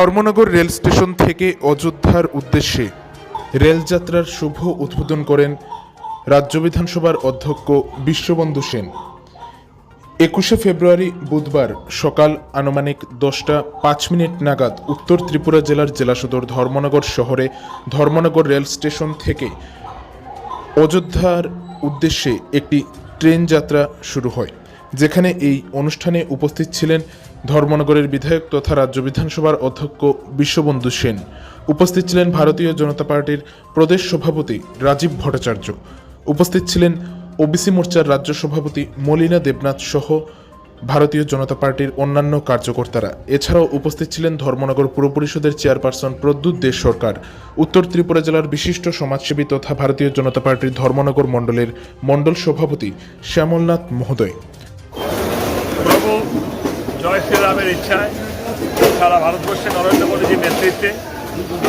Dharmanagar rail station থেকে অযোধ্যার উদ্দেশ্যে রেলযাত্রার শুভ উদ্বোধন করেন রাজ্য বিধানসভার অধ্যক্ষ বিশ্ববন্ধু সেন। একুশে ফেব্রুয়ারি বুধবার সকাল আনুমানিক দশটা পাঁচ মিনিট নাগাদ উত্তর ত্রিপুরা জেলার জেলা সদর ধর্মনগর শহরে ধর্মনগর রেল স্টেশন থেকে অযোধ্যার উদ্দেশ্যে একটি ট্রেন যাত্রা শুরু হয়। যেখানে এই অনুষ্ঠানে উপস্থিত ছিলেন ধর্মনগরের বিধায়ক তথা রাজ্য বিধানসভার অধ্যক্ষ বিশ্ববন্ধু সেন। উপস্থিত ছিলেন ভারতীয় জনতা পার্টির প্রদেশ সভাপতি রাজীব ভট্টাচার্য। উপস্থিত ছিলেন ওবিসি মোর্চার রাজ্য সভাপতি মলিনা দেবনাথ সহ ভারতীয় জনতা পার্টির অন্যান্য কার্যকর্তারা। এছাড়াও উপস্থিত ছিলেন ধর্মনগর পুর পরিষদের চেয়ারপারসন প্রদ্যুৎ দেশ সরকার। উত্তর ত্রিপুরা জেলার বিশিষ্ট সমাজসেবী তথা ভারতীয় জনতা পার্টির ধর্মনগর মণ্ডলের মণ্ডল সভাপতি শ্যামলনাথ মহোদয়। জয় শ্রীরামের ইচ্ছায় সারা ভারতবর্ষে নরেন্দ্র মোদীজির নেতৃত্বে,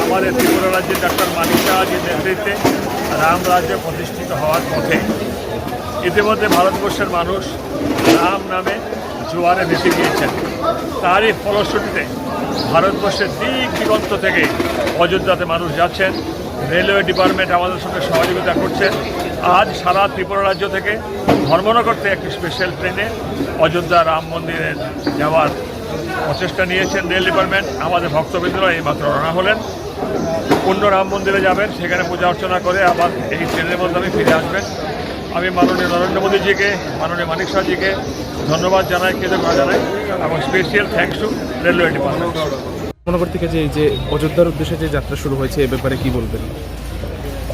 আমাদের ত্রিপুরা রাজ্যের ডক্টর মানিক শাহজির নেতৃত্বে রাম রাজ্য প্রতিষ্ঠিত হওয়ার পথে। ইতিমধ্যে ভারতবর্ষের মানুষ রাম নামে জোয়ারে ভেসে গিয়েছেন। তারই ফলশ্রুতিতে ভারতবর্ষের দিক দিগন্ত থেকে অযোধ্যাতে মানুষ যাচ্ছেন। রেলওয়ে ডিপার্টমেন্ট আমাদের সঙ্গে সহযোগিতা করছেন আজ সারা ত্রিপুরা রাজ্য থেকে ধর্মনগর থেকে একটি স্পেশাল ট্রেনে অযোধ্যা রাম মন্দিরে যাওয়ার প্রচেষ্টা নিয়েছেন রেল ডিপার্টমেন্ট। আমাদের ভক্তবৃন্দরা এইমাত্র রওনা হলেন। পূর্ণ রাম মন্দিরে যাবেন, সেখানে পূজা অর্চনা করে আবার এই ট্রেনের মাধ্যমে ফিরে আসবেন। আমি মাননীয় নরেন্দ্র মোদীজিকে, মাননীয় মানিক শাহজিকে ধন্যবাদ জানাই, কৃতজ্ঞতা জানাই এবং special thanks to railway department. Manonagar থেকে যে যে অযোধ্যার উদ্দেশ্যে যে যাত্রা শুরু হয়েছে, এ ব্যাপারে কি বলবেন?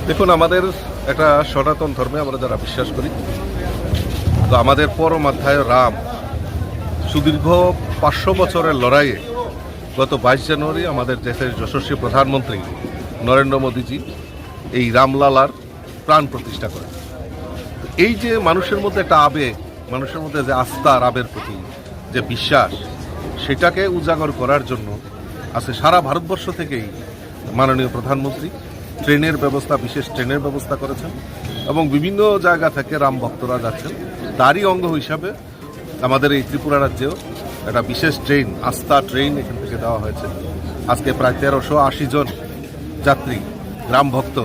দেখুন, আমাদের একটা সনাতন ধর্মে আমরা যারা বিশ্বাস করি, তো আমাদের পরম অধ্যায় রাম সুদীর্ঘ পাঁচশো বছরের লড়াইয়ে গত বাইশ জানুয়ারি আমাদের দেশের যশস্বী প্রধানমন্ত্রী নরেন্দ্র মোদীজি এই রামলালার প্রাণ প্রতিষ্ঠা করেন। এই যে মানুষের মধ্যে একটা আবেগ, মানুষের মধ্যে যে আস্থা, রামের প্রতি যে বিশ্বাস, সেটাকে উজাগর করার জন্য আজকে সারা ভারতবর্ষ থেকেই মাননীয় প্রধানমন্ত্রী। ট্রেনের ব্যবস্থা, বিশেষ ট্রেনের ব্যবস্থা করেছেন এবং বিভিন্ন জায়গা থেকে রাম ভক্তরা যাচ্ছেন। তারই অঙ্গ হিসাবে আমাদের এই ত্রিপুরা রাজ্যেও একটা বিশেষ ট্রেন, আস্থা ট্রেন এখান থেকে দেওয়া হয়েছে। আজকে প্রায় তেরোশো আশি জন যাত্রী, রাম ভক্ত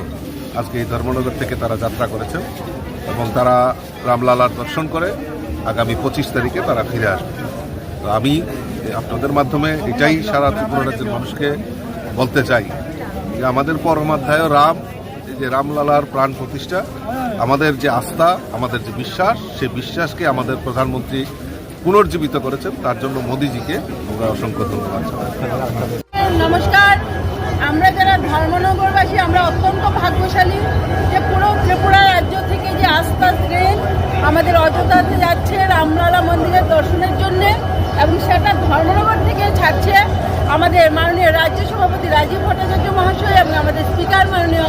আজকে এই ধর্মনগর থেকে তারা যাত্রা করেছেন এবং তারা রামলালার দর্শন করে আগামী পঁচিশ তারিখে তারা ফিরে আসবে তো আমি আপনাদের মাধ্যমে এটাই সারা ত্রিপুরা রাজ্যের মানুষকে বলতে চাই যে আমাদের পরমাধ্যায় রাম, এই যে রামলালার প্রাণ প্রতিষ্ঠা, আমাদের যে আস্থা, আমাদের যে বিশ্বাস সেই বিশ্বাসকে আমাদের প্রধানমন্ত্রী পুনর্জীবিত করেছেন। তার জন্য মোদিজিকে আমরা অসংখ্য ধন্যবাদ নমস্কার। আমরা যারা ধর্মনগরবাসী, আমরা অত্যন্ত ভাগ্যশালী যে পুরো ত্রিপুরা রাজ্য থেকে যে আস্থা ট্রেন আমাদের অযোধ্যাতে যাচ্ছে রামলালা মন্দিরের দর্শনের জন্য। এবং সেটা ধর্মনগর থেকে ছাড়ছে আমাদের মাননীয় রাজ্য সভাপতি রাজীব ভট্টাচার্য মহাশয় এবং আমাদের স্পিকার মাননীয়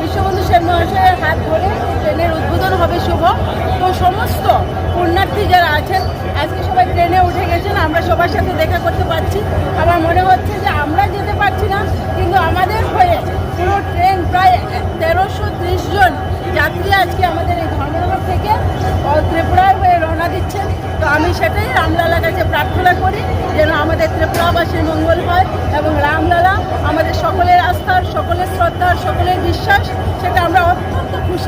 বিশ্ববন্ধু সেন মহাশয়ের হাত ধরে ট্রেনের উদ্বোধন হবে শুভ। তো সমস্ত পুণ্যার্থী যারা আছেন, আজকে সবাই ট্রেনে উঠে গেছেন, আমরা সবার সাথে দেখা করতে পারছি। আমার মনে হচ্ছে যে আমরা যেতে পারছি না, কিন্তু আমাদের হয়ে পুরো ট্রেন প্রায় তেরোশো জন যাত্রী আজকে আমাদের এই ধর্মনগর থেকে আমি সেটাই রামলালার কাছে প্রার্থনা করি যেন আমাদের ত্রিপুরাবাসীর মঙ্গল হয় এবং রামলালা আমাদের সকলের আস্থার সকলের শ্রদ্ধার সকলের বিশ্বাস, সেটা আমরা অত্যন্ত খুশি